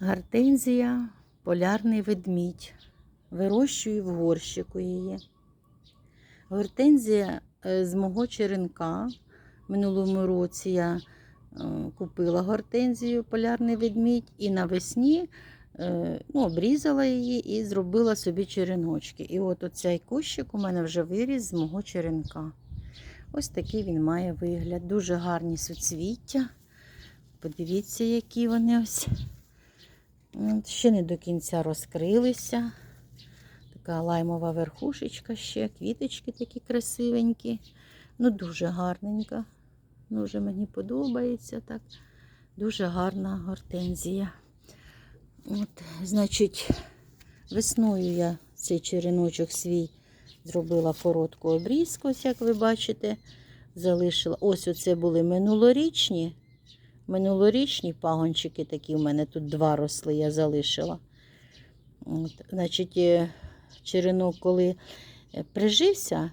Гортензія, полярний ведмідь. Вирощую в горщику її. Гортензія е, з мого черенка. Минулому році я е, купила гортензію полярний ведмідь і навесні е, ну, обрізала її і зробила собі череночки. І от оцей кущик у мене вже виріс з мого черенка. Ось такий він має вигляд. Дуже гарні суцвіття. Подивіться, які вони ось. Ще не до кінця розкрилися. Така лаймова верхушечка ще, квіточки такі красивенькі. Ну, дуже гарненька. Дуже мені подобається так. Дуже гарна гортензія. От, значить, весною я цей череночок свій зробила коротку обрізку, як ви бачите. Залишила. Ось оце були минулорічні. Минулорічні пагончики такі у мене тут два росли, я залишила. От, значить, е, черенок, коли е, прижився,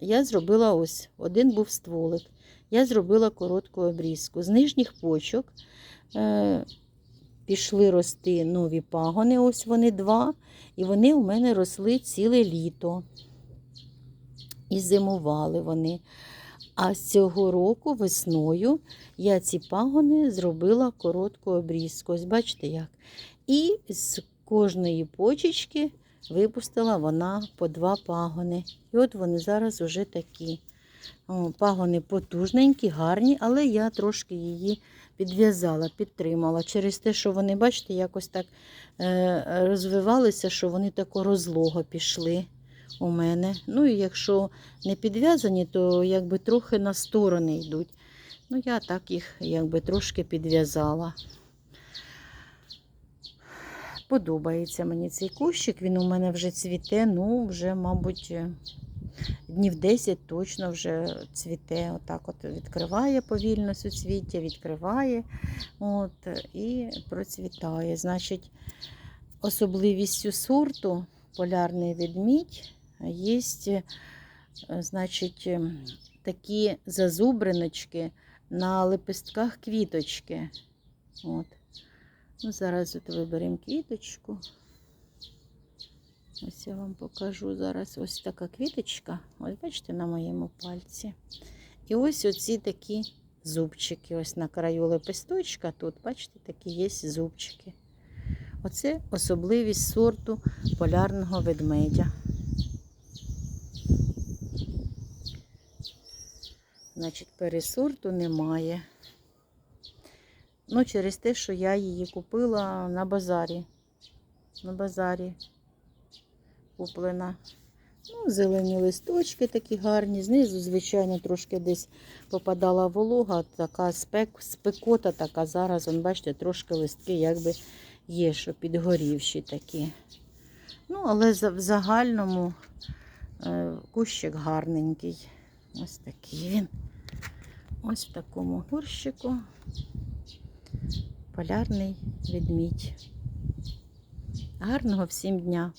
я зробила ось один був стволик. Я зробила коротку обрізку. З нижніх почок е, пішли рости нові пагони, ось вони два. І вони у мене росли ціле літо. І зимували вони. А з цього року весною я ці пагони зробила коротку обрізку. Ось бачите як. І з кожної почечки випустила вона по два пагони. І от вони зараз вже такі. Пагони потужненькі, гарні, але я трошки її підв'язала, підтримала. Через те, що вони, бачите, якось так е, розвивалися, що вони тако розлого пішли у мене. Ну і якщо не підв'язані, то якби трохи на сторони йдуть. Ну, я так їх якби трошки підв'язала. Подобається мені цей кущик, він у мене вже цвіте, ну, вже, мабуть, днів 10 точно вже цвіте. Отак от відкриває повільно суцвіття, відкриває от, і процвітає. Значить, особливістю сорту полярний ведмідь є, значить, ем, такі зазубриночки на лепестках квіточки. От. Ну, зараз от виберемо квіточку. Ось я вам покажу зараз ось така квіточка. Ось бачите, на моєму пальці. І ось оці такі зубчики. Ось на краю лепесточка. Тут, бачите, такі є зубчики. Оце особливість сорту полярного ведмедя. Значить, пересорту немає. Ну, через те, що я її купила на базарі. На базарі куплена. Ну, зелені листочки такі гарні. Знизу, звичайно, трошки десь попадала волога, така спек, спекота така. Зараз, он, бачите, трошки листки якби є, що підгорівші такі. Ну, але в загальному е, кущик гарненький. Ось такий він. Ось в такому горщику. Полярний ведмідь. Гарного всім дня!